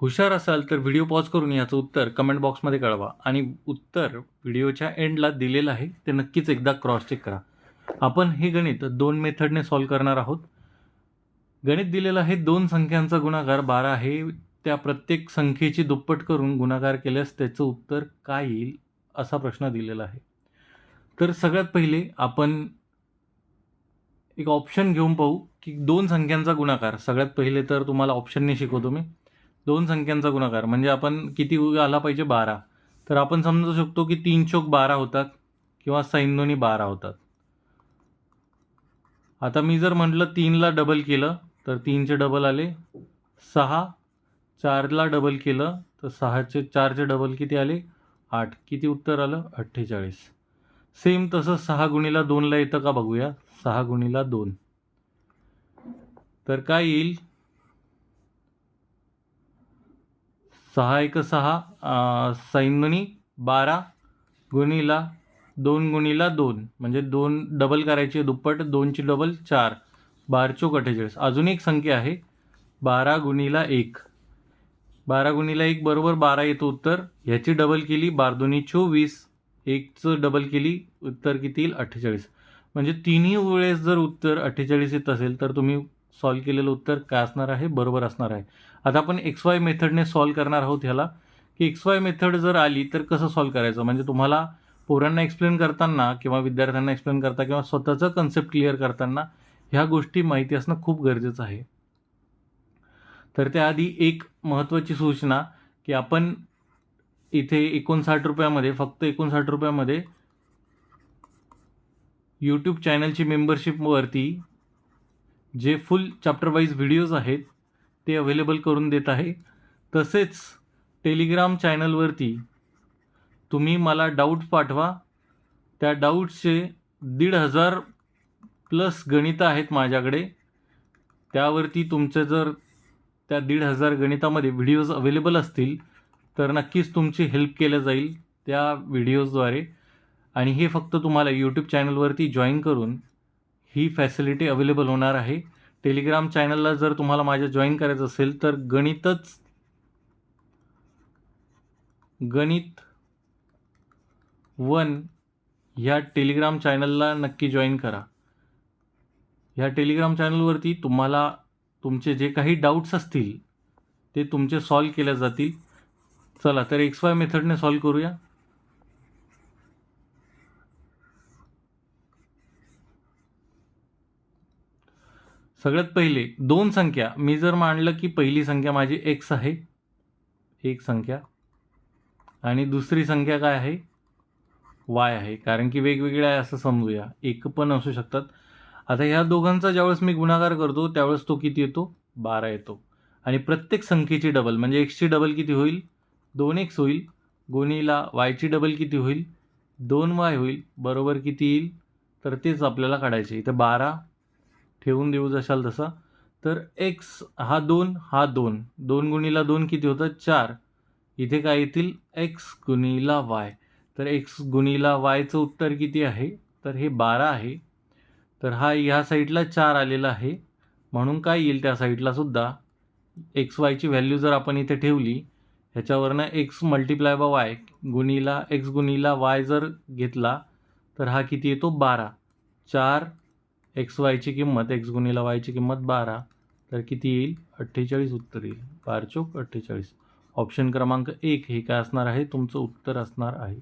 हुशार असाल तर व्हिडिओ पॉज करून याचं उत्तर कमेंट बॉक्समध्ये कळवा. आणि उत्तर व्हिडिओच्या एंडला दिलेलं आहे ते नक्कीच एकदा क्रॉस चेक करा. आपण हे गणित दोन मेथडने सॉल्व करणार आहोत. गणित दिलेलं आहे दोन संख्यांचा गुणाकार बारा आहे. त्या प्रत्येक संख्येची दुप्पट करून गुणाकार केल्यास त्याचं उत्तर काय येईल असा प्रश्न दिलेला आहे. तर सगळ्यात पहिले आपण एक ऑप्शन घेऊन पाहू की दोन संख्यांचा गुणाकार. सगळ्यात पहिले तर तुम्हाला ऑप्शनने शिकवतो मी. दोन संख्यांचा गुणाकार. म्हणजे आपण किती आला पाहिजे? बारा. तर आपण समजू शकतो की तीन चोक बारा होतात किंवा सैन्योनी बारा होतात. आता मी जर म्हटलं तीनला डबल केलं तर तीनचे डबल आले सहा. चारला डबल केलं तर सहाचे चारचे डबल किती आले? आठ. किती उत्तर आलं? अठ्ठेचाळीस. सेम तसं सहा गुणीला दोनला येतं का बघूया? सहा गुणीला दोन. तर काय येईल? सहा एक सहा अं, सैन्यनी बारा गुणीला दोन गुणीला दोन. म्हणजे दोन डबल करायची दुप्पट दोनची डबल चार. बार चोक अठ्ठेचाळीस. अजून एक संख्या आहे. बारा गुणीला एक. बारा गुणीला एक बरोबर बारा येतो उत्तर. ह्याची डबल केली बार दोन्ही चोवीस. एकचं डबल केली उत्तर किती येईल? अठ्ठेचाळीस. म्हणजे तिन्ही वेळेस जर उत्तर अठ्ठेचाळीस येत असेल तर तुम्ही सॉल्व केलेलं उत्तर काय असणार आहे? बरोबर असणार आहे. आता आपण एक्स वाय मेथडने सॉल्व करणार आहोत ह्याला. की एक्स वाय मेथड जर आली तर कसं सॉल्व करायचं? म्हणजे तुम्हाला पोरांना एक्सप्लेन करताना किंवा विद्यार्थ्यांना एक्सप्लेन करता किंवा स्वतःचं कन्सेप्ट क्लिअर करताना ह्या गोष्टी माहिती असणं खूप गरजेचं आहे. तर त्याआधी एक महत्त्वाची सूचना की आपण इथे एकोणसाठ रुपयामध्ये फक्त एकोणसाठ रुपयामध्ये यूट्यूब चॅनलची मेंबरशिपवरती जे फुल चॅप्टर वाईज व्हिडिओज आहेत ते अवेलेबल करून देत आहे. तसेच टेलिग्राम चॅनलवरती तुम्ही मला डाऊट पाठवा. त्या डाऊट्सचे दीड हजार प्लस गणितं आहेत माझ्याकडे. त्यावरती तुमचे जर त्या दीड हजार गणितामध्ये व्हिडिओज अवेलेबल असतील तर नक्कीच तुमची हेल्प केलं जाईल त्या व्हिडिओजद्वारे आणि हे फक्त तुम्हाला यूट्यूब चॅनलवरती जॉईन करून ही फॅसिलिटी अवेलेबल होणार आहे. टेलिग्राम चॅनलला जर तुम्हाला माझ्या जॉईन करायचं असेल तर गणितच गणित वन ह्या टेलिग्राम चॅनलला नक्की जॉईन करा. ह्या टेलिग्राम चॅनलवरती तुम्हाला तुमचे जे काही डाऊट्स असतील ते तुमचे सॉल्व केल्या जातील. चला तर एक्स वाय मेथडने सॉल्व करूया. सगळ्यात पहिले दोन संख्या. मी जर मांडलं की पहिली संख्या माझी एक्स आहे. एक संख्या. आणि दुसरी संख्या काय आहे? वाय आहे. कारण की वेगवेगळ्या आहे असं समजूया. एक पण असू शकतात. आता ह्या दोघांचा ज्यावेळेस मी गुणाकार करतो त्यावेळेस तो किती येतो? बारा येतो. आणि प्रत्येक संख्येची डबल म्हणजे एक्सची डबल किती होईल? दोन एक्स होईल. गुणीला वायची डबल किती होईल? दोन वाय होईल. बरोबर किती येईल? तर तेच आपल्याला काढायचे. इथं बारा ठेवून देऊ जशाल तसा. तर एक्स हा दोन हा दोन. दोन गुणीला दोन किती होतं? चार. इथे काय येतील? एक्स गुणीला वाय तर एक्स गुणीला वायचं उत्तर किती आहे? तर हे बारा आहे. तर हा ह्या साईडला चार आलेला आहे. म्हणून काय येईल त्या साईडला सुद्धा? एक्स वायची व्हॅल्यू जर आपण इथे ठेवली ह्याच्यावरनं एक्स मल्टिप्लाय बा वाय गुणीला एक्स गुणीला वाय जर घेतला तर हा किती येतो? बारा. चार एक्स वायची किंमत एक्स गुणीला वायची किंमत बारा. तर किती येईल? अठ्ठेचाळीस उत्तर येईल. बारचोक अठ्ठेचाळीस. ऑप्शन क्रमांक एक हे काय असणार आहे? तुमचं उत्तर असणार आहे.